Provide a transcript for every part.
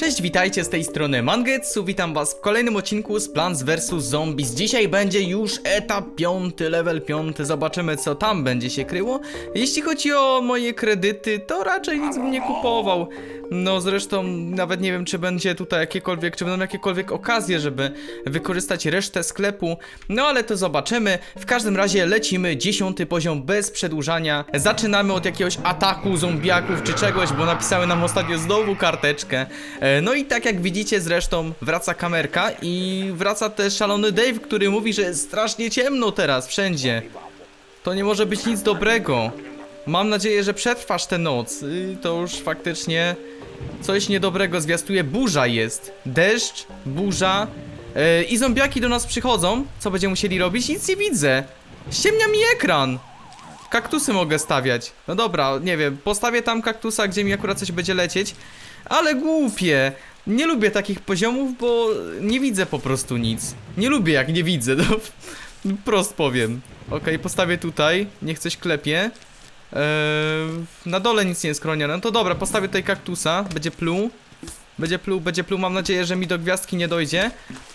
Cześć, witajcie z tej strony Mangetsu, witam was w kolejnym odcinku z Plants vs Zombies. Dzisiaj będzie już etap piąty, level piąty, zobaczymy co tam będzie się kryło. Jeśli chodzi o moje kredyty, to raczej nic bym nie kupował. No zresztą nawet nie wiem, czy będzie tutaj jakiekolwiek, czy będą jakiekolwiek okazje, żeby wykorzystać resztę sklepu. No ale to zobaczymy. W każdym razie lecimy dziesiąty poziom bez przedłużania. Zaczynamy od jakiegoś ataku zombiaków czy czegoś, bo napisały nam ostatnio znowu karteczkę. E, No i tak jak widzicie zresztą wraca kamerka i wraca też szalony Dave, który mówi, że jest strasznie ciemno teraz wszędzie. To nie może być nic dobrego. Mam nadzieję, że przetrwasz tę noc. Y, To już faktycznie coś niedobrego zwiastuje. Burza jest. Deszcz, burza. Yy, I zombiaki do nas przychodzą. Co będziemy musieli robić? Nic nie widzę. Ściemnia mi ekran. Kaktusy mogę stawiać. No dobra, nie wiem. Postawię tam kaktusa, gdzie mi akurat coś będzie lecieć. Ale głupie. Nie lubię takich poziomów, bo nie widzę po prostu nic. Nie lubię jak nie widzę, no. Prost powiem. Okej, postawię tutaj. Niech coś klepie. Eee, na dole nic nie jest chronione. No to dobra, postawię tutaj kaktusa. Będzie pluł. Będzie pluł, będzie pluł. Mam nadzieję, że mi do gwiazdki nie dojdzie.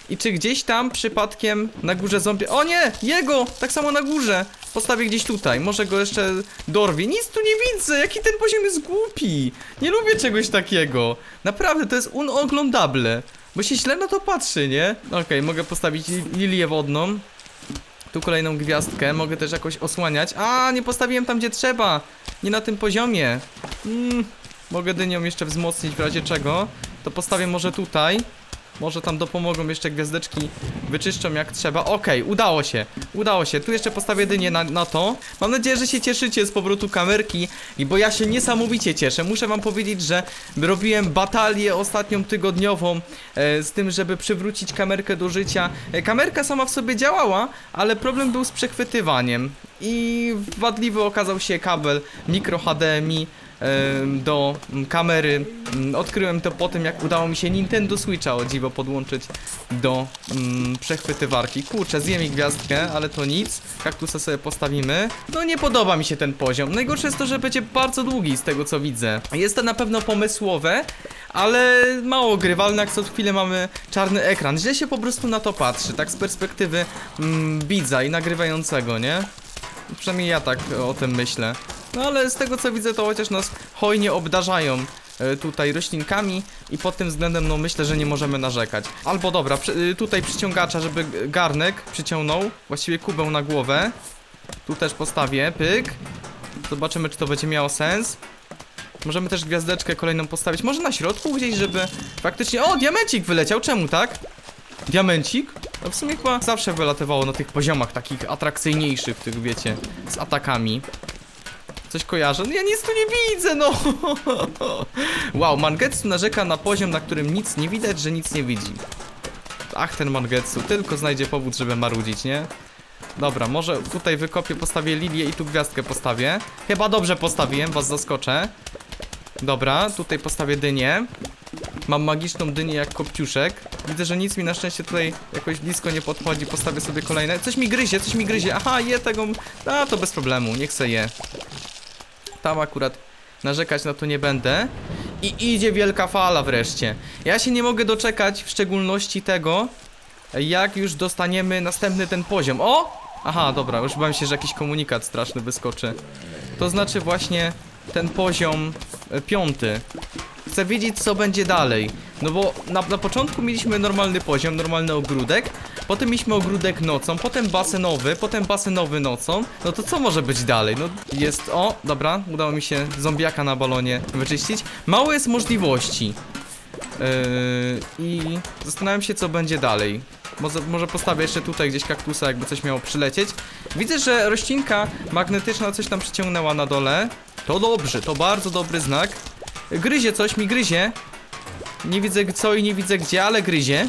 I czy gdzieś tam przypadkiem na górze zombie... O nie! Jego! Tak samo na górze! Postawię gdzieś tutaj. Może go jeszcze dorwie. Nic tu nie widzę! Jaki ten poziom jest głupi! Nie lubię czegoś takiego. Naprawdę, to jest unoglądable. Bo się źle na to patrzy, nie? Okej, mogę postawić li- lilię wodną. Tu kolejną gwiazdkę, mogę też jakoś osłaniać. A, nie postawiłem tam, gdzie trzeba. Nie na tym poziomie. Mm, mogę dynią jeszcze wzmocnić w razie czego. To postawię może tutaj. Może tam dopomogą jeszcze gwiazdeczki, wyczyszczą jak trzeba. Okej, udało się, udało się. Tu jeszcze postawię dynię na, na to. Mam nadzieję, że się cieszycie z powrotu kamerki, i bo ja się niesamowicie cieszę. Muszę wam powiedzieć, że robiłem batalię ostatnią tygodniową e, z tym, żeby przywrócić kamerkę do życia. E, kamerka sama w sobie działała, ale problem był z przechwytywaniem. I wadliwy okazał się kabel mikro HDMI do kamery. Mm, Odkryłem to po tym, jak udało mi się Nintendo Switcha o dziwo podłączyć do mm, przechwytywarki. Kurczę, zjem mi gwiazdkę, ale to nic. Kaktusa sobie postawimy. No nie podoba mi się ten poziom. Najgorsze jest to, że będzie bardzo długi z tego co widzę. Jest to na pewno pomysłowe, ale mało grywalne, jak co chwilę mamy czarny ekran. Źle się po prostu na to patrzy, tak z perspektywy mm, widza i nagrywającego, nie? Przynajmniej ja tak o tym myślę. No ale z tego co widzę, to chociaż nas hojnie obdarzają e, tutaj roślinkami i pod tym względem no myślę, że nie możemy narzekać. Albo dobra, przy, y, tutaj przyciągacza, żeby garnek przyciągnął, właściwie kubę na głowę. Tu też postawię, pyk. Zobaczymy, czy to będzie miało sens. Możemy też gwiazdeczkę kolejną postawić. Może na środku gdzieś, żeby faktycznie... O, diamencik wyleciał, czemu tak? Diamencik? No w sumie chyba zawsze wylatywało na tych poziomach takich atrakcyjniejszych, tych wiecie, z atakami. Coś kojarzę? No ja nic tu nie widzę, no! wow, Mangetsu narzeka na poziom, na którym nic nie widać, że nic nie widzi. Ach, ten Mangetsu, tylko znajdzie powód, żeby marudzić, nie? Dobra, może tutaj wykopię, postawię lilię i tu gwiazdkę postawię. Chyba dobrze postawiłem, was zaskoczę. Dobra, tutaj postawię dynię. Mam magiczną dynię jak kopciuszek. Widzę, że nic mi na szczęście tutaj jakoś blisko nie podchodzi. Postawię sobie kolejne. Coś mi gryzie, coś mi gryzie. Aha, je tego. A, to bez problemu, niech se je. Tam akurat narzekać na to nie będę. I idzie wielka fala wreszcie. Ja się nie mogę doczekać, w szczególności tego, jak już dostaniemy następny ten poziom. O! Aha, dobra, już bałem się, że jakiś komunikat straszny wyskoczy. To znaczy właśnie ten poziom e, piąty. Chcę wiedzieć, co będzie dalej. No bo na, na początku mieliśmy normalny poziom, normalny ogródek, potem mieliśmy ogródek nocą, potem basenowy, potem basenowy nocą. No to co może być dalej? No jest. O, dobra, udało mi się zombiaka na balonie wyczyścić. Mało jest możliwości. Yy, I zastanawiam się, co będzie dalej. Może, może postawię jeszcze tutaj gdzieś kaktusa, jakby coś miało przylecieć. Widzę, że roślinka magnetyczna coś tam przyciągnęła na dole. To dobrze, to bardzo dobry znak. Gryzie coś, mi gryzie. Nie widzę co i nie widzę gdzie, ale gryzie.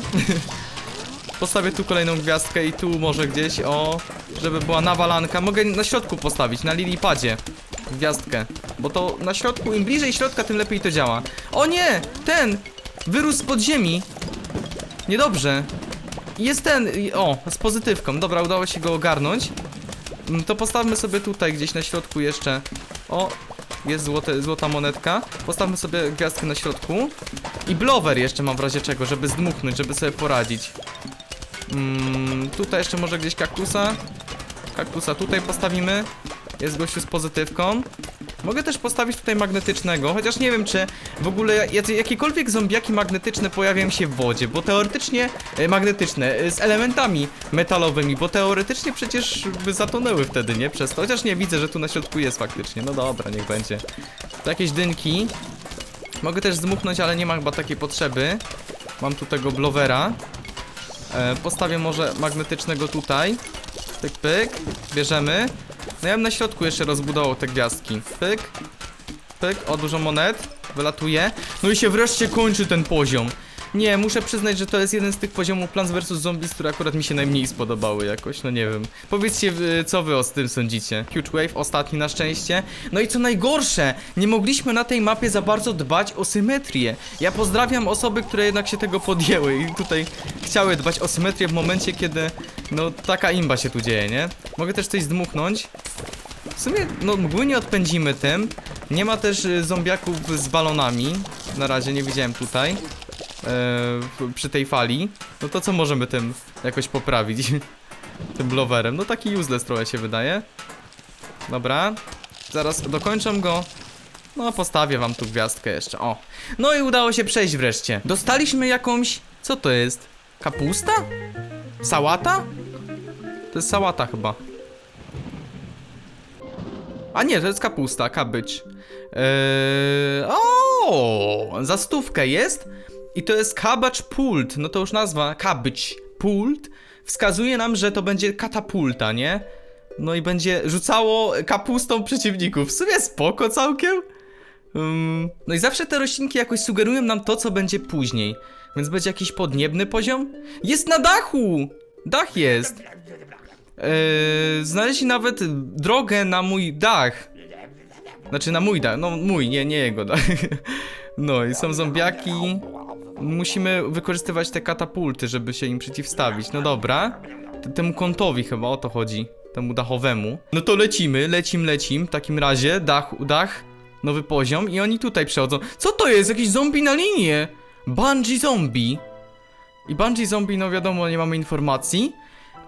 Postawię tu kolejną gwiazdkę i tu może gdzieś, o, żeby była nawalanka. Mogę na środku postawić, na lilipadzie. Gwiazdkę. Bo to na środku, im bliżej środka, tym lepiej to działa. O nie! Ten! Wyrósł z podziemi. Niedobrze. Jest ten, o, z pozytywką. Dobra, udało się go ogarnąć. Mm, To postawmy sobie tutaj gdzieś na środku jeszcze. O, jest złote, złota monetka. Postawmy sobie gwiazdkę na środku. I blower jeszcze mam w razie czego, żeby zdmuchnąć, żeby sobie poradzić. Mm, tutaj jeszcze może gdzieś kaktusa. Kaktusa tutaj postawimy. Jest gościu z pozytywką. Mogę też postawić tutaj magnetycznego, chociaż nie wiem czy w ogóle jakiekolwiek zombiaki magnetyczne pojawiają się w wodzie, bo teoretycznie e, magnetyczne e, z elementami metalowymi, bo teoretycznie przecież by zatonęły wtedy, nie? Przez to, chociaż nie widzę, że tu na środku jest faktycznie. No dobra, niech będzie. To jakieś dynki. Mogę też zdmuchnąć, ale nie ma chyba takiej potrzeby. Mam tu tego blowera. E, postawię może magnetycznego tutaj. Pyk, pyk. Bierzemy. No ja bym na środku jeszcze rozbudował te gwiazdki. Pyk. Pyk. O, dużo monet. Wylatuje. No i się wreszcie kończy ten poziom. Nie, muszę przyznać, że to jest jeden z tych poziomów Plants vs Zombies, które akurat mi się najmniej spodobały jakoś, no nie wiem. Powiedzcie, co wy o tym sądzicie. Huge Wave, ostatni na szczęście. No i co najgorsze, nie mogliśmy na tej mapie za bardzo dbać o symetrię. Ja pozdrawiam osoby, które jednak się tego podjęły i tutaj chciały dbać o symetrię w momencie, kiedy, no, taka imba się tu dzieje, nie? Mogę też coś zdmuchnąć. W sumie, no mgły nie odpędzimy tym. Nie ma też y, zombiaków z balonami. Na razie nie widziałem tutaj. E, przy tej fali. No to co możemy tym jakoś poprawić? tym blowerem. No taki useless trochę się wydaje. Dobra. Zaraz dokończę go. No, postawię wam tu gwiazdkę jeszcze. O. No i udało się przejść wreszcie. Dostaliśmy jakąś. Co to jest? Kapusta? Sałata? To jest sałata chyba. A nie, to jest kapusta, kabycz. Eee, o, za stówkę jest. I to jest cabbage pult. No to już nazwa cabbage pult wskazuje nam, że to będzie katapulta, nie? No i będzie rzucało kapustą przeciwników. W sumie spoko całkiem. Ym, no i zawsze te roślinki jakoś sugerują nam to, co będzie później. Więc będzie jakiś podniebny poziom? Jest na dachu! Dach jest! Yy, znaleźli nawet drogę na mój dach. Znaczy na mój dach, no mój, nie, nie jego dach. No i są zombiaki. Musimy wykorzystywać te katapulty, żeby się im przeciwstawić. No dobra. T- Temu kątowi chyba o to chodzi. Temu dachowemu. No to lecimy, lecim, lecim. W takim razie dach, dach, nowy poziom i oni tutaj przechodzą. Co to jest? Jakiś zombie na linię? Bungee zombie. I Bungee Zombie, no wiadomo, nie mamy informacji,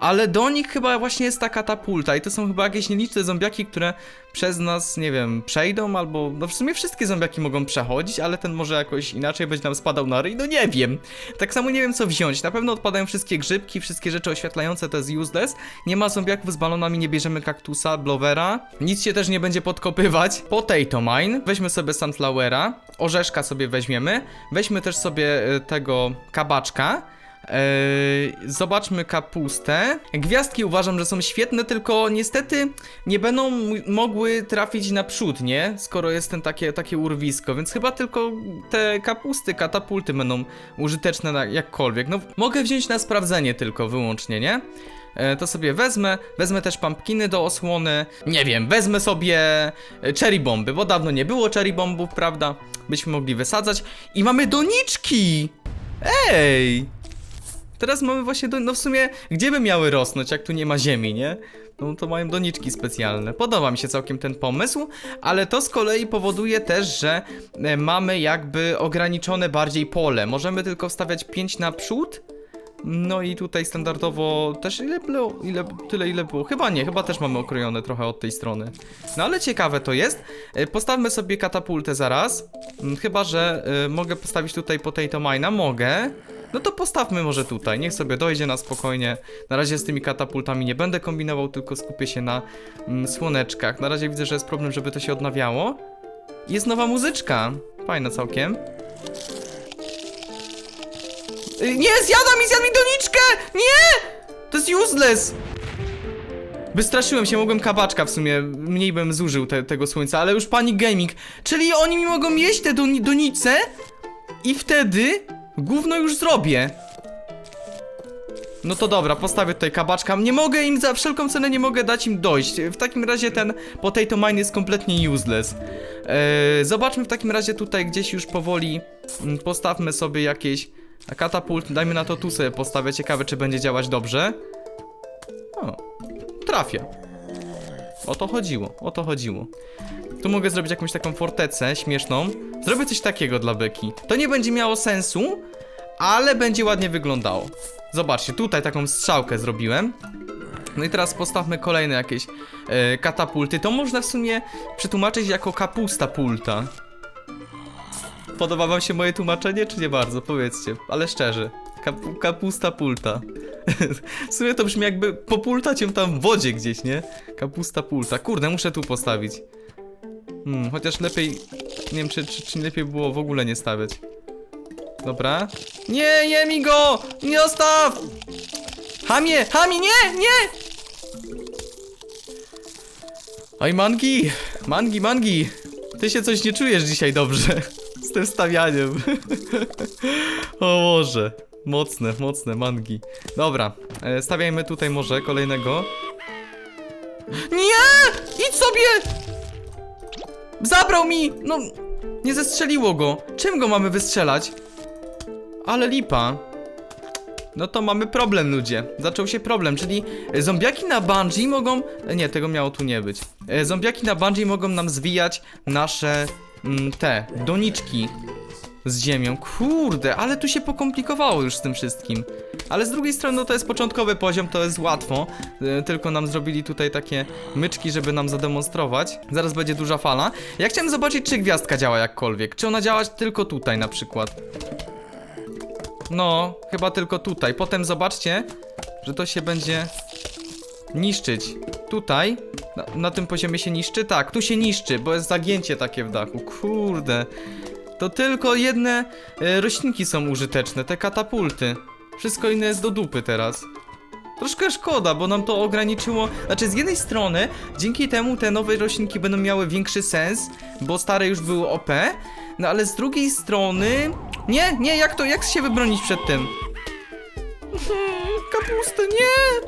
ale do nich chyba właśnie jest ta katapulta i to są chyba jakieś nieliczne zombiaki, które przez nas, nie wiem, przejdą albo, no w sumie wszystkie zombiaki mogą przechodzić, ale ten może jakoś inaczej będzie nam spadał na ryj, no nie wiem. Tak samo nie wiem co wziąć, na pewno odpadają wszystkie grzybki, wszystkie rzeczy oświetlające to jest useless, nie ma zombiaków z balonami, nie bierzemy kaktusa, blowera, nic się też nie będzie podkopywać. Potato mine, weźmy sobie sunflowera, orzeszka sobie weźmiemy, weźmy też sobie e, tego kabaczka, zobaczmy kapustę. Gwiazdki uważam, że są świetne, tylko niestety nie będą mogły trafić naprzód, nie? Skoro jest ten takie, takie urwisko, więc chyba tylko te kapusty, katapulty będą użyteczne na, jakkolwiek. No, mogę wziąć na sprawdzenie tylko, wyłącznie, nie? E, to sobie wezmę, wezmę też pumpkiny do osłony, nie wiem, wezmę sobie e, cherry bomby, bo dawno nie było cherry bombów, prawda? Byśmy mogli wysadzać i mamy doniczki! Ej! Teraz mamy właśnie, do, no w sumie, gdzie by miały rosnąć, jak tu nie ma ziemi, nie? No to mają doniczki specjalne. Podoba mi się całkiem ten pomysł, ale to z kolei powoduje też, że e, mamy jakby ograniczone bardziej pole. Możemy tylko wstawiać 5 naprzód. No i tutaj standardowo też ile było? Ile, tyle ile było? Chyba nie, chyba też mamy okrojone trochę od tej strony. No ale ciekawe to jest. E, Postawmy sobie katapultę zaraz. Mm, Chyba, że e, mogę postawić tutaj potato mine'a. Mogę. No to postawmy może tutaj, niech sobie dojdzie na spokojnie. Na razie z tymi katapultami nie będę kombinował, tylko skupię się na mm, słoneczkach. Na razie widzę, że jest problem, żeby to się odnawiało. Jest nowa muzyczka. Fajna całkiem. Y, Nie, zjada mi, zjadł mi doniczkę! Nie! To jest useless! Wystraszyłem się, mogłem kabaczka w sumie, mniej bym zużył te, tego słońca, ale już pani gaming. Czyli oni mi mogą jeść te doni donice i wtedy gówno już zrobię. No to dobra, postawię tutaj kabaczka. Nie mogę im za wszelką cenę nie mogę dać im dojść. W takim razie ten potato mine jest kompletnie useless. Eee, zobaczmy w takim razie tutaj gdzieś już powoli. mm, Postawmy sobie jakieś katapult. Dajmy na to tu sobie postawię. Ciekawe czy będzie działać dobrze. O, trafia. O to chodziło, o to chodziło. Tu mogę zrobić jakąś taką fortecę śmieszną. Zrobię coś takiego dla Beki. To nie będzie miało sensu, ale będzie ładnie wyglądało. Zobaczcie, tutaj taką strzałkę zrobiłem. No i teraz postawmy kolejne jakieś e, katapulty. To można w sumie przetłumaczyć jako kapusta pulta. Podoba wam się moje tłumaczenie, czy nie bardzo? Powiedzcie, ale szczerze. Kapu, kapusta pulta. w sumie to brzmi jakby popultać ją tam w wodzie gdzieś, nie? Kapusta pulta. Kurde, muszę tu postawić. Hmm, chociaż lepiej... Nie wiem, czy, czy, czy lepiej było w ogóle nie stawiać. Dobra. Nie, nie mi go! Nie ostaw! Hamie! Hamie, nie! Nie! Oj, mangi! Mangi, mangi! Ty się coś nie czujesz dzisiaj dobrze. Z tym stawianiem. o Boże. Mocne, mocne mangi. Dobra, e, stawiajmy tutaj może kolejnego. Nie! Idź sobie! Zabrał mi! No, nie zestrzeliło go. Czym go mamy wystrzelać? Ale lipa. No to mamy problem, ludzie. Zaczął się problem, czyli e, zombiaki na bungee mogą... e, Nie, tego miało tu nie być. Zombiaki na bungee mogą nam zwijać nasze... Mm, te, doniczki z ziemią. Kurde, ale tu się pokomplikowało już z tym wszystkim. Ale z drugiej strony, no to jest początkowy poziom, to jest łatwo. E, Tylko nam zrobili tutaj takie myczki, żeby nam zademonstrować. Zaraz będzie duża fala. Ja chciałem zobaczyć, czy gwiazdka działa jakkolwiek. Czy ona działa tylko tutaj na przykład. No, chyba tylko tutaj. Potem zobaczcie, że to się będzie niszczyć. Tutaj, na, na tym poziomie się niszczy? Tak, tu się niszczy, bo jest zagięcie takie w dachu. Kurde. To tylko jedne e, roślinki są użyteczne, te katapulty. Wszystko inne jest do dupy teraz. Troszkę szkoda, bo nam to ograniczyło. Znaczy, z jednej strony, dzięki temu te nowe roślinki będą miały większy sens, bo stare już były OP. No ale z drugiej strony. Nie, nie, jak to, jak się wybronić przed tym? Kapustę, nie!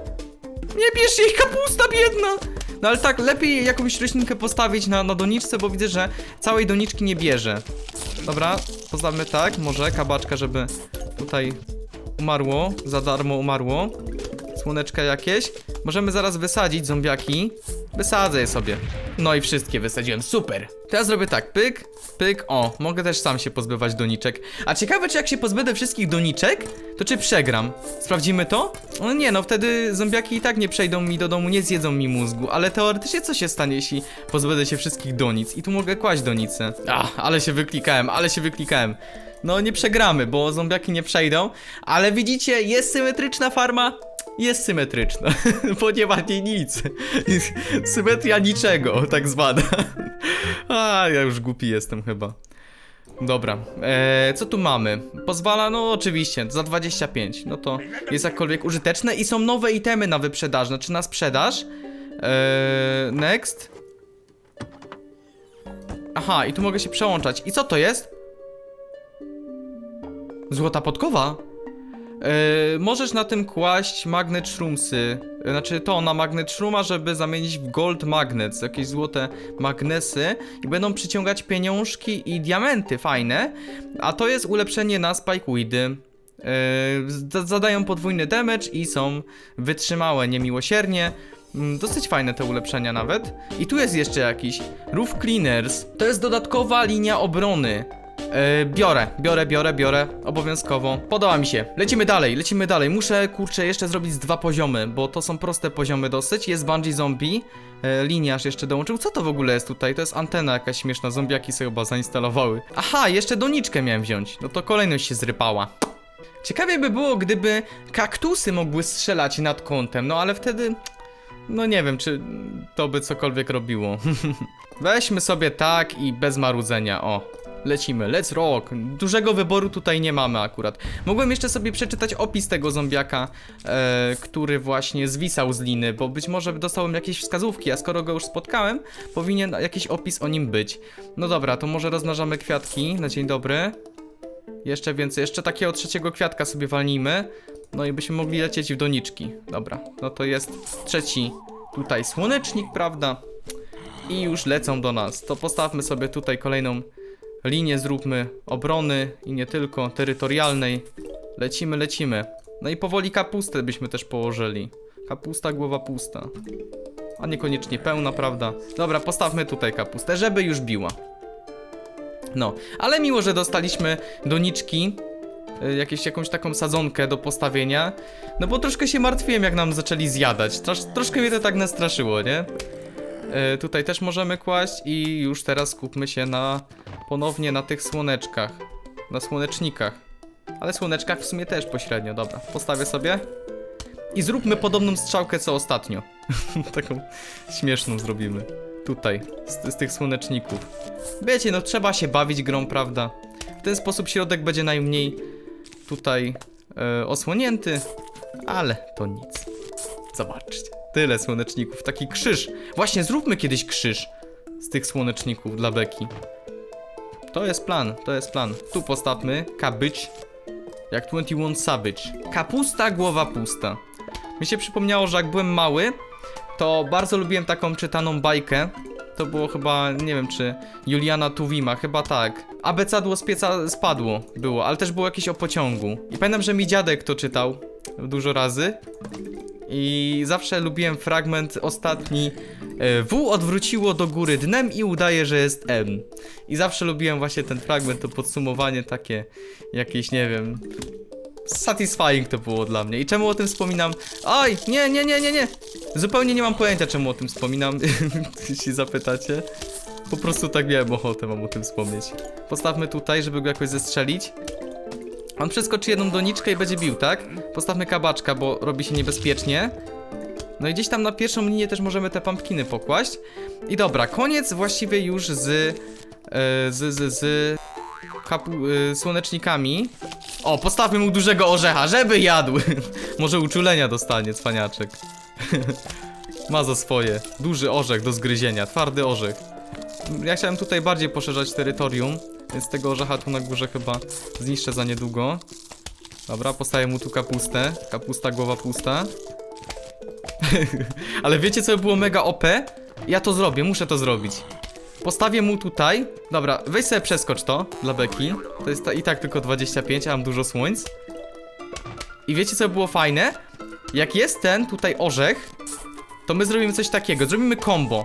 Nie bierz jej, kapusta biedna! No ale tak, lepiej jakąś roślinkę postawić na, na doniczce, bo widzę, że całej doniczki nie bierze. Dobra, postawmy tak, może kabaczka, żeby tutaj umarło, za darmo umarło. Słoneczka jakieś. Możemy zaraz wysadzić zombiaki. Wysadzę je sobie. No i wszystkie wysadziłem, super. Teraz zrobię tak, pyk, pyk, o, mogę też sam się pozbywać doniczek. A ciekawe, czy jak się pozbędę wszystkich doniczek, to czy przegram? Sprawdzimy to? No nie, no wtedy zombiaki i tak nie przejdą mi do domu, nie zjedzą mi mózgu, ale teoretycznie co się stanie, jeśli pozbędę się wszystkich donic? I tu mogę kłaść donicę. A, ale się wyklikałem, ale się wyklikałem. No nie przegramy, bo zombiaki nie przejdą, ale widzicie, jest symetryczna farma, jest symetryczna, bo nie nic. Symetria niczego, tak zwana. A, ja już głupi jestem chyba. Dobra, eee, co tu mamy? Pozwala, no oczywiście, za 25, no to jest jakkolwiek użyteczne i są nowe itemy na wyprzedaż, znaczy na sprzedaż. Eee, next. Aha, i tu mogę się przełączać. I co to jest? Złota podkowa? Yy, możesz na tym kłaść magnet shroomsy. Yy, Znaczy to na magnet shrooma, żeby zamienić w gold magnet, jakieś złote magnesy i będą przyciągać pieniążki i diamenty fajne. A to jest ulepszenie na spikeweedy. Yy, z- zadają podwójny damage i są wytrzymałe niemiłosiernie. Mm, Dosyć fajne te ulepszenia nawet. I tu jest jeszcze jakiś Roof Cleaners. To jest dodatkowa linia obrony. E, biorę, biorę, biorę, biorę, obowiązkowo. Podoba mi się. Lecimy dalej, lecimy dalej. Muszę, kurczę, jeszcze zrobić dwa poziomy, bo to są proste poziomy dosyć. Jest Bungee Zombie, e, liniarz jeszcze dołączył. Co to w ogóle jest tutaj? To jest antena jakaś śmieszna, zombiaki sobie chyba zainstalowały. Aha, jeszcze doniczkę miałem wziąć. No to kolejność się zrypała. Ciekawie by było, gdyby kaktusy mogły strzelać nad kątem, no ale wtedy... No nie wiem, czy to by cokolwiek robiło. Weźmy sobie tak i bez marudzenia, o. Lecimy, let's rock. Dużego wyboru tutaj nie mamy akurat. Mogłem jeszcze sobie przeczytać opis tego zombiaka, e, który właśnie zwisał z liny, bo być może dostałem jakieś wskazówki, a skoro go już spotkałem, powinien jakiś opis o nim być. No dobra, to może rozmnażamy kwiatki na dzień dobry. Jeszcze więcej, jeszcze takiego trzeciego kwiatka sobie walnijmy. No i byśmy mogli lecieć w doniczki. Dobra, no to jest trzeci tutaj słonecznik, prawda? I już lecą do nas. To postawmy sobie tutaj kolejną linię, zróbmy obrony i nie tylko, terytorialnej. Lecimy, lecimy. No i powoli kapustę byśmy też położyli. Kapusta, głowa pusta. a niekoniecznie pełna, prawda? Dobra, postawmy tutaj kapustę, żeby już biła. No, ale miło, że dostaliśmy doniczki, y, jakieś, jakąś taką sadzonkę do postawienia, no bo troszkę się martwiłem, jak nam zaczęli zjadać. Trosz, troszkę mnie to tak nastraszyło, nie? Y, tutaj też możemy kłaść i już teraz skupmy się na ponownie na tych słoneczkach, na słonecznikach. Ale słoneczkach w sumie też pośrednio, dobra. Postawię sobie. I zróbmy podobną strzałkę co ostatnio. Taką śmieszną zrobimy. Tutaj, z, z tych słoneczników. Wiecie, no trzeba się bawić grą, prawda? W ten sposób środek będzie najmniej tutaj e, osłonięty, ale to nic. Zobaczcie, tyle słoneczników, taki krzyż. Właśnie zróbmy kiedyś krzyż z tych słoneczników dla Beki. To jest plan, to jest plan. Tu postawmy kabyć, jak 21 Savage. Kapusta, głowa pusta. Mi się przypomniało, że jak byłem mały, to bardzo lubiłem taką czytaną bajkę. To było chyba, nie wiem czy Juliana Tuwima, chyba tak. Abecadło z pieca spadło było, ale też było jakieś o pociągu. I pamiętam, że mi dziadek to czytał dużo razy. I zawsze lubiłem fragment ostatni. e, W odwróciło do góry dnem i udaje, że jest M. I zawsze lubiłem właśnie ten fragment, to podsumowanie takie jakieś, nie wiem. Satisfying to było dla mnie. I czemu o tym wspominam? Oj, nie, nie, nie, nie, nie. Zupełnie nie mam pojęcia, czemu o tym wspominam, jeśli zapytacie. Po prostu tak miałem ochotę, mam o tym wspomnieć. Postawmy tutaj, żeby go jakoś zestrzelić. On przeskoczy jedną doniczkę i będzie bił, tak? Postawmy kabaczka, bo robi się niebezpiecznie. No i gdzieś tam na pierwszą linię też możemy te pumpkiny pokłaść. I dobra, koniec właściwie już z... e, z, z, z... Kapu, e, słonecznikami. O, postawmy mu dużego orzecha, żeby jadł. Może uczulenia dostanie, cwaniaczek. Ma za swoje. Duży orzech do zgryzienia, twardy orzech. Ja chciałem tutaj bardziej poszerzać terytorium, więc tego orzecha tu na górze chyba zniszczę za niedługo. Dobra, postawię mu tu kapustę. Kapusta, głowa pusta. Ale wiecie co by było mega OP? Ja to zrobię, muszę to zrobić. Postawię mu tutaj. Dobra, weź sobie przeskocz to dla Beki. To jest ta, i tak tylko 25, a mam dużo słońc. I wiecie co by było fajne? Jak jest ten tutaj orzech, to my zrobimy coś takiego. Zrobimy combo.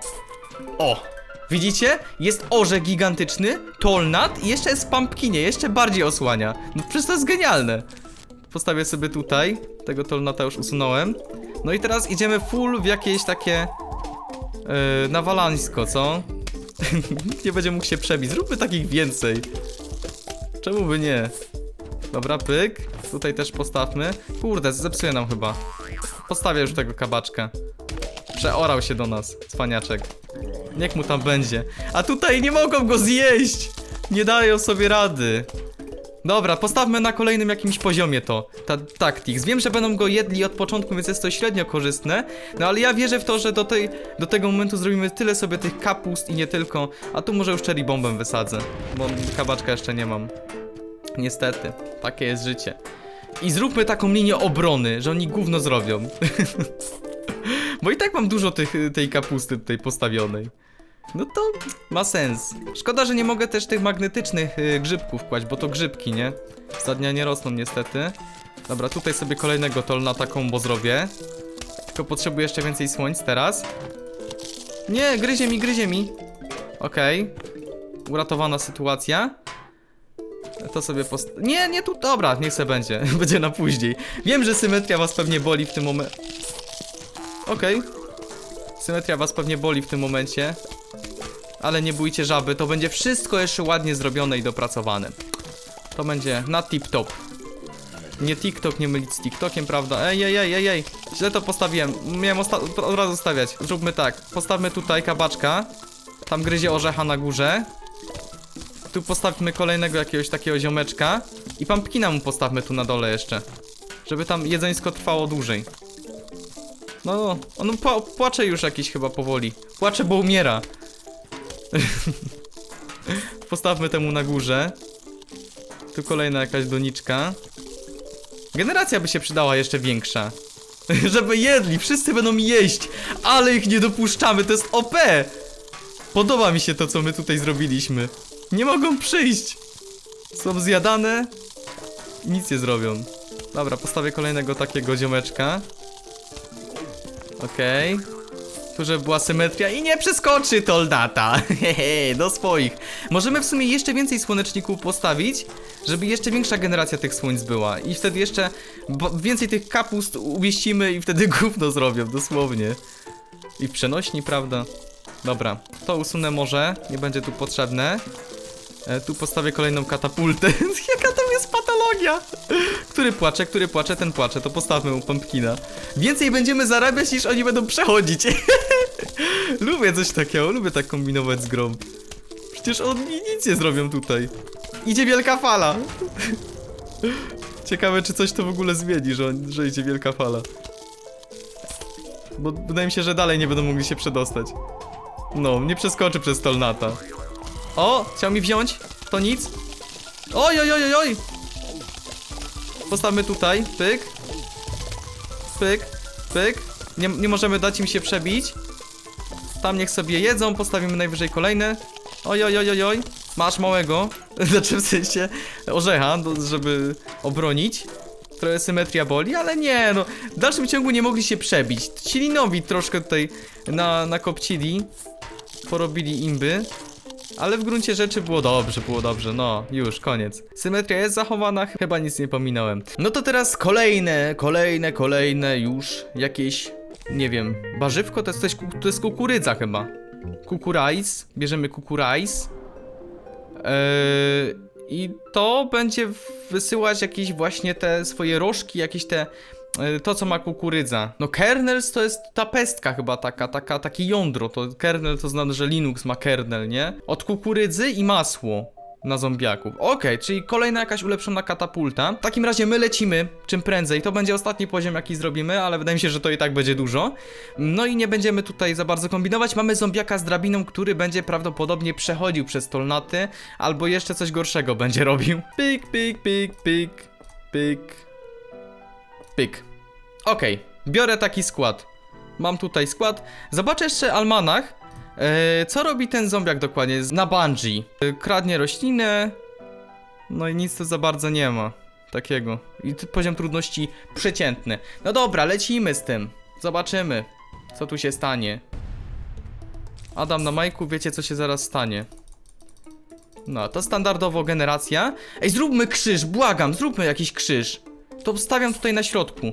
O! Widzicie? Jest orzech gigantyczny, tolnat i jeszcze jest pumpkinie, jeszcze bardziej osłania. No przecież to jest genialne. Postawię sobie tutaj. Tego tolnata już usunąłem. No i teraz idziemy full w jakieś takie... Yy, nawalańsko, co? Nikt nie będzie mógł się przebić. Zróbmy takich więcej. Czemu by nie? Dobra, pyk. Tutaj też postawmy. Kurde, zepsuje nam chyba. Postawię już tego kabaczka. Przeorał się do nas, cwaniaczek. Niech mu tam będzie. A tutaj nie mogą go zjeść! Nie dają sobie rady. Dobra, postawmy na kolejnym jakimś poziomie to. Ta Tactics. Wiem, że będą go jedli od początku, więc jest to średnio korzystne. No ale ja wierzę w to, że do, tej, do tego momentu zrobimy tyle sobie tych kapust i nie tylko. A tu może już cherry bombę wysadzę. Bo kabaczka jeszcze nie mam. Niestety, takie jest życie. I zróbmy taką linię obrony, że oni gówno zrobią. Bo i tak mam dużo tych, tej kapusty tutaj postawionej. No to ma sens. Szkoda, że nie mogę też tych magnetycznych y, grzybków kłaść, bo to grzybki, nie? Za dnia nie rosną niestety. Dobra, tutaj sobie kolejnego tolnata combo zrobię. Tylko potrzebuję jeszcze więcej słońc teraz. Nie, gryzie mi, gryzie mi. Okej. Uratowana sytuacja. To sobie post... Nie, nie tu, dobra, niech se będzie. będzie na później. Wiem, że symetria was pewnie boli w tym momencie. Okej. Symetria was pewnie boli w tym momencie. Ale nie bójcie żaby, to będzie wszystko jeszcze ładnie zrobione i dopracowane. To będzie na tip-top. Nie TikTok, nie mylić z TikTokiem, prawda? Ej, ej, ej, ej, ej. Źle to postawiłem. Miałem od razu stawiać. Zróbmy tak. Postawmy tutaj kabaczka. Tam gryzie orzecha na górze. Tu postawmy kolejnego jakiegoś takiego ziomeczka. I pumpkina mu postawmy tu na dole jeszcze. Żeby tam jedzeńsko trwało dłużej. No, on pła płacze już jakiś chyba powoli. Płacze, bo umiera. Postawmy temu na górze. Tu kolejna jakaś doniczka. Generacja by się przydała jeszcze większa. Żeby jedli, wszyscy będą jeść, ale ich nie dopuszczamy, to jest OP! Podoba mi się to, co my tutaj zrobiliśmy. Nie mogą przyjść. Są zjadane i nic nie zrobią. Dobra, postawię kolejnego takiego ziomeczka. Okej. Tu, żeby była symetria i nie przeskoczy Toldata. Hehe, do swoich. Możemy w sumie jeszcze więcej słoneczników postawić, żeby jeszcze większa generacja tych słońc była. I wtedy jeszcze więcej tych kapust umieścimy i wtedy gówno zrobią, dosłownie. I w przenośni, prawda? Dobra, to usunę może, nie będzie tu potrzebne. E, tu postawię kolejną katapultę. Patologia? Który płacze, który płacze, ten płacze. To postawmy mu pumpkina. Więcej będziemy zarabiać niż oni będą przechodzić. lubię coś takiego, lubię tak kombinować z grą. Przecież oni nic nie zrobią tutaj. Idzie wielka fala. Ciekawe, czy coś to w ogóle zmieni, że, że idzie wielka fala. Bo wydaje mi się, że dalej nie będą mogli się przedostać. No, nie przeskoczy przez Tolnata. O, chciał mi wziąć. To nic. Oj, oj, oj, oj. Postawmy tutaj. Pyk. Pyk. Pyk. Nie, nie możemy dać im się przebić. Tam niech sobie jedzą. Postawimy najwyżej kolejne. Oj, oj, oj, oj, oj. Masz małego. Znaczy w sensie orzecha, żeby obronić. Trochę symetria boli, ale nie, no. W dalszym ciągu nie mogli się przebić. Ci linowi troszkę tutaj na, nakopcili. Porobili imby. Ale w gruncie rzeczy było dobrze, było dobrze, no, już, koniec. Symetria jest zachowana, chyba nic nie pominąłem. No to teraz kolejne, kolejne, kolejne już jakieś, nie wiem, warzywko? To jest coś, to jest kukurydza chyba. Kukurajs, bierzemy kukurajs. Eee, I to będzie wysyłać jakieś właśnie te swoje rożki, jakieś te to, co ma kukurydza. No kernels to jest ta pestka chyba taka, taka, takie jądro, to kernel to znaczy, że Linux ma kernel, nie? Od kukurydzy i masło na zombiaków. Okej, czyli kolejna jakaś ulepszona katapulta. W takim razie my lecimy czym prędzej. To będzie ostatni poziom, jaki zrobimy, ale wydaje mi się, że to i tak będzie dużo. No i nie będziemy tutaj za bardzo kombinować. Mamy zombiaka z drabiną, który będzie prawdopodobnie przechodził przez tolnaty, albo jeszcze coś gorszego będzie robił. Pik, pik, pik, pik, pik. Pyk. Okej, biorę taki skład. Mam tutaj skład. Zobaczę jeszcze almanach. E, co robi ten zombiak dokładnie? Na bungee. E, kradnie roślinę. No i nic tu za bardzo nie ma. Takiego. I poziom trudności przeciętny. No dobra, lecimy z tym. Zobaczymy, co tu się stanie. Adam na majku, wiecie co się zaraz stanie. No, to standardowo generacja. Ej, zróbmy krzyż, błagam, zróbmy jakiś krzyż. To stawiam tutaj na środku.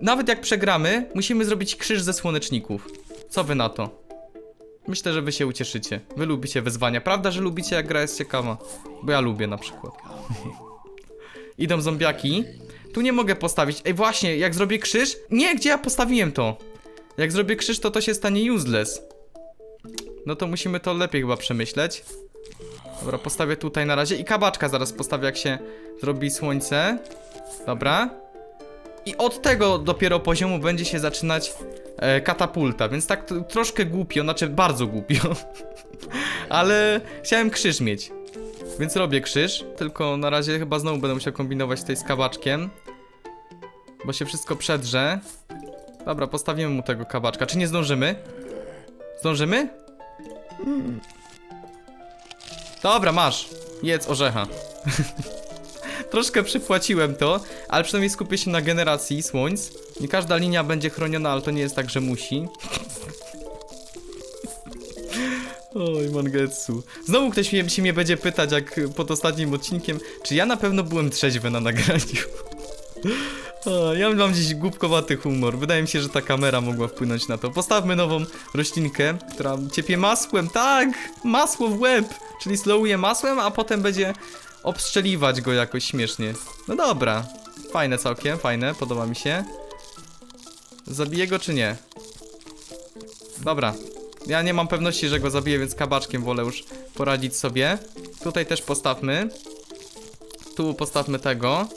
Nawet jak przegramy, musimy zrobić krzyż ze słoneczników. Co wy na to? Myślę, że wy się ucieszycie. Wy lubicie wyzwania. Prawda, że lubicie jak gra jest ciekawa? Bo ja lubię na przykład. Idą zombiaki. Tu nie mogę postawić. Ej, właśnie, jak zrobię krzyż... Nie, gdzie ja postawiłem to? Jak zrobię krzyż, to to się stanie useless. No to musimy to lepiej chyba przemyśleć. Dobra, postawię tutaj na razie i kabaczka zaraz postawię, jak się zrobi słońce. Dobra. I od tego dopiero poziomu będzie się zaczynać e, katapulta, więc tak troszkę głupio, znaczy bardzo głupio. Ale chciałem krzyż mieć. Więc robię krzyż, tylko na razie chyba znowu będę musiał kombinować tutaj z kabaczkiem. Bo się wszystko przedrze. Dobra, postawimy mu tego kabaczka. Czy nie zdążymy? Zdążymy? Dobra, masz. Jedz orzecha. Troszkę przypłaciłem to, ale przynajmniej skupię się na generacji słońc. Nie każda linia będzie chroniona, ale to nie jest tak, że musi. Oj, Mangetsu. Znowu ktoś mnie, się mnie będzie pytać, jak pod ostatnim odcinkiem, czy ja na pewno byłem trzeźwy na nagraniu. O, ja mam dziś głupkowaty humor. Wydaje mi się, że ta kamera mogła wpłynąć na to. Postawmy nową roślinkę, która ciepie masłem. Tak! Masło w łeb! Czyli slowuje masłem, a potem będzie obstrzeliwać go jakoś śmiesznie. No dobra. Fajne całkiem, fajne, podoba mi się. Zabiję go czy nie? Dobra. Ja nie mam pewności, że go zabiję, więc kabaczkiem wolę już poradzić sobie. Tutaj też postawmy. Tu postawmy tego.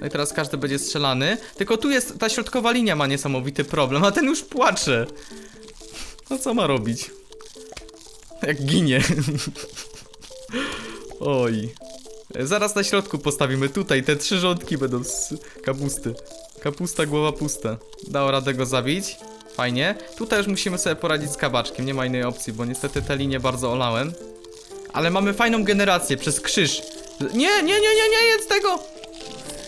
No i teraz każdy będzie strzelany. Tylko tu jest, ta środkowa linia ma niesamowity problem, a ten już płacze. No co ma robić? Jak ginie. Oj. Zaraz na środku postawimy tutaj, te trzy rządki będą z kapusty. Kapusta, głowa pusta. Dało radę go zabić. Fajnie. Tutaj już musimy sobie poradzić z kabaczkiem, nie ma innej opcji, bo niestety te linie bardzo olałem. Ale mamy fajną generację przez krzyż. Nie, nie, nie, nie, nie, jedz tego!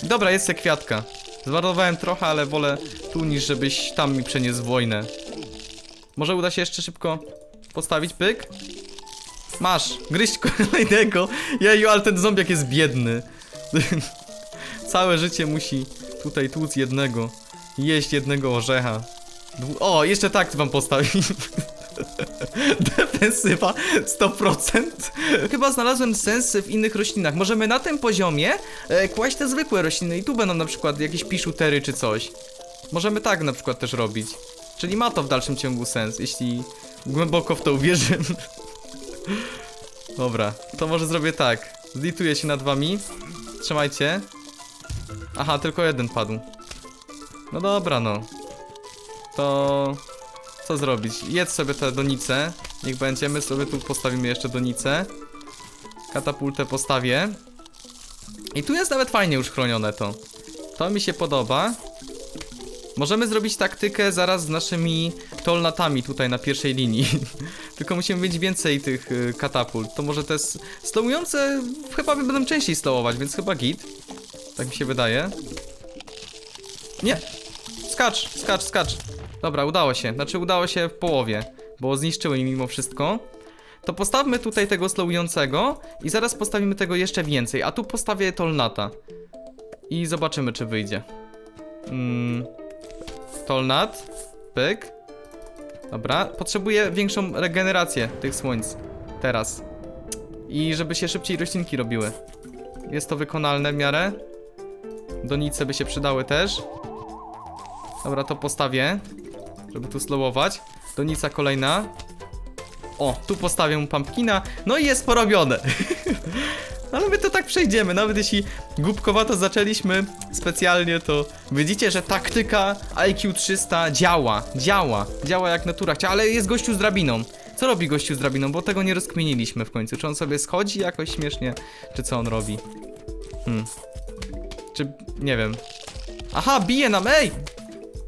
Dobra, jest se kwiatka. Zmarnowałem trochę, ale wolę tu niż żebyś tam mi przeniósł wojnę. Może uda się jeszcze szybko postawić, pyk. Masz, gryźć kolejnego. Jeju, ale ten zombiak jest biedny. Całe życie musi tutaj tłuc jednego. Jeść jednego orzecha. Dwu... O, jeszcze tak wam postawi. Defensywa 100%. Chyba znalazłem sens w innych roślinach. Możemy na tym poziomie e, kłaść te zwykłe rośliny i tu będą na przykład jakieś piszutery czy coś. Możemy tak na przykład też robić. Czyli ma to w dalszym ciągu sens, jeśli głęboko w to uwierzymy. Dobra, to może zrobię tak. Zlituję się nad wami. Trzymajcie. Aha, tylko jeden padł. No dobra, no. To... Co zrobić? Jedz sobie te donice. Niech będzie, my sobie tu postawimy jeszcze donicę. Katapultę postawię. I tu jest nawet fajnie już chronione to. To mi się podoba. Możemy zrobić taktykę zaraz z naszymi tolnatami tutaj na pierwszej linii. Tylko musimy mieć więcej tych y, katapult. To może te stołujące chyba będą częściej stołować, więc chyba git. Tak mi się wydaje. Nie! Skacz, skacz, skacz. Dobra, udało się. Znaczy udało się w połowie, bo zniszczyły mi mimo wszystko. To postawmy tutaj tego slowującego i zaraz postawimy tego jeszcze więcej, a tu postawię tolnata. I zobaczymy, czy wyjdzie. Mm. Tolnat. Pyk. Dobra, potrzebuję większą regenerację tych słońc. Teraz. I żeby się szybciej roślinki robiły. Jest to wykonalne w miarę. Donice by się przydały też. Dobra, to postawię. Żeby tu slowować. Donica kolejna. O, tu postawię pumpkina. No i jest porobione. Ale my to tak przejdziemy, nawet jeśli głupkowato zaczęliśmy specjalnie, to widzicie, że taktyka IQ 300 działa, działa, działa jak natura chciała, ale jest gościu z drabiną. Co robi gościu z drabiną, bo tego nie rozkminiliśmy w końcu. Czy on sobie schodzi jakoś śmiesznie, czy co on robi? Hmm. Czy, nie wiem. Aha, bije nam, ej!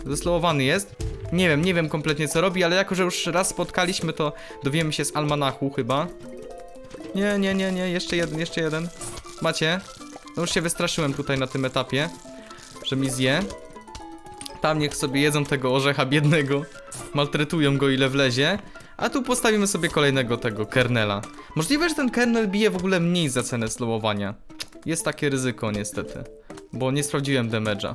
Zeslowowany jest. Nie wiem, nie wiem kompletnie co robi, ale jako, że już raz spotkaliśmy, to dowiemy się z almanachu chyba. Nie, nie, nie, nie, jeszcze jeden, jeszcze jeden. Macie? No już się wystraszyłem tutaj na tym etapie, że mi zje. Tam niech sobie jedzą tego orzecha biednego. Maltretują go ile wlezie. A tu postawimy sobie kolejnego tego kernela. Możliwe, że ten kernel bije w ogóle mniej za cenę slowowania. Jest takie ryzyko niestety. Bo nie sprawdziłem damage'a.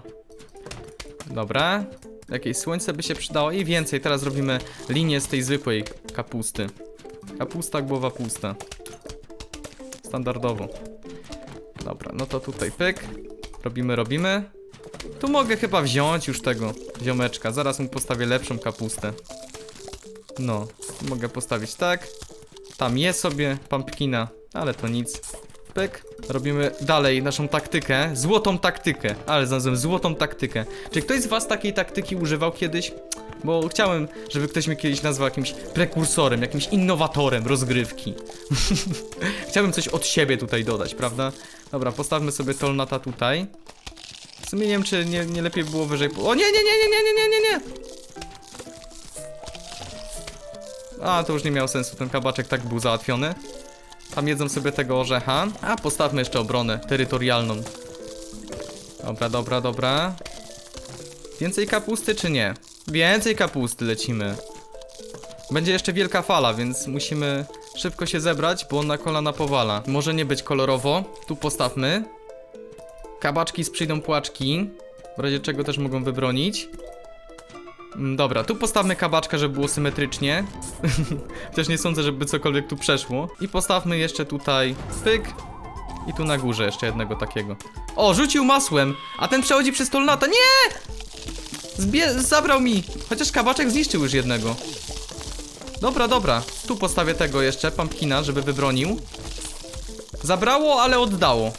Dobra. Jakieś słońce by się przydało i więcej. Teraz robimy linię z tej zwykłej kapusty. Kapusta, głowa pusta. Standardowo. Dobra, no to tutaj pyk. Robimy, robimy. Tu mogę chyba wziąć już tego ziomeczka. Zaraz mu postawię lepszą kapustę. No, mogę postawić tak. Tam jest sobie pumpkina, ale to nic. Robimy dalej naszą taktykę. Złotą taktykę. Ale znalazłem złotą taktykę. Czy ktoś z was takiej taktyki używał kiedyś? Bo chciałem, żeby ktoś mnie kiedyś nazwał jakimś prekursorem, jakimś innowatorem rozgrywki. Chciałbym coś od siebie tutaj dodać, prawda? Dobra, postawmy sobie Tolnata tutaj. W sumie nie wiem, czy nie, nie lepiej było wyżej... O nie, nie, nie, nie, nie, nie, nie, nie! A, to już nie miał sensu, ten kabaczek tak był załatwiony. Tam jedzą sobie tego orzecha. A, postawmy jeszcze obronę terytorialną. Dobra, dobra, dobra. Więcej kapusty czy nie? Więcej kapusty lecimy. Będzie jeszcze wielka fala, więc musimy szybko się zebrać, bo na kolana powala. Może nie być kolorowo. Tu postawmy. Kabaczki sprzyjdą płaczki. W razie czego też mogą wybronić. Mm, Dobra, tu postawmy kabaczka, żeby było symetrycznie. Chociaż nie sądzę, żeby cokolwiek tu przeszło. I postawmy jeszcze tutaj pyk. I tu na górze jeszcze jednego takiego. O, rzucił masłem! A ten przechodzi przez tolnata. Nie! Zbie zabrał mi! Chociaż kabaczek zniszczył już jednego. Dobra, dobra. Tu postawię tego jeszcze, pumpkina, żeby wybronił. Zabrało, ale oddało.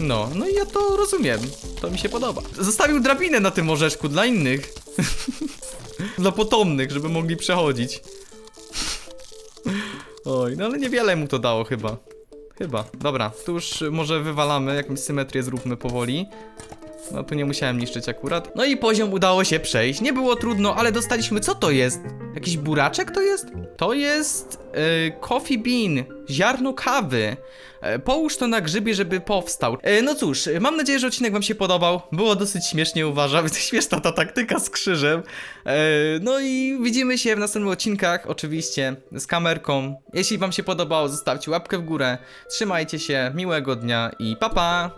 No, no i ja to rozumiem. To mi się podoba. Zostawił drabinę na tym orzeszku dla innych. dla potomnych, żeby mogli przechodzić. Oj, no ale niewiele mu to dało chyba. Chyba. Dobra, tu już może wywalamy, jakąś symetrię zróbmy powoli. No tu nie musiałem niszczyć akurat. No i poziom udało się przejść. Nie było trudno, ale dostaliśmy. Co to jest? Jakiś buraczek to jest? To jest yy, coffee bean, ziarno kawy. E, Połóż to na grzybie, żeby powstał. E, No cóż, mam nadzieję, że odcinek wam się podobał. Było dosyć śmiesznie, uważam. Śmieszna ta taktyka z krzyżem. E, No i widzimy się w następnych odcinkach, oczywiście, z kamerką. Jeśli wam się podobało, zostawcie łapkę w górę. Trzymajcie się, miłego dnia i pa pa!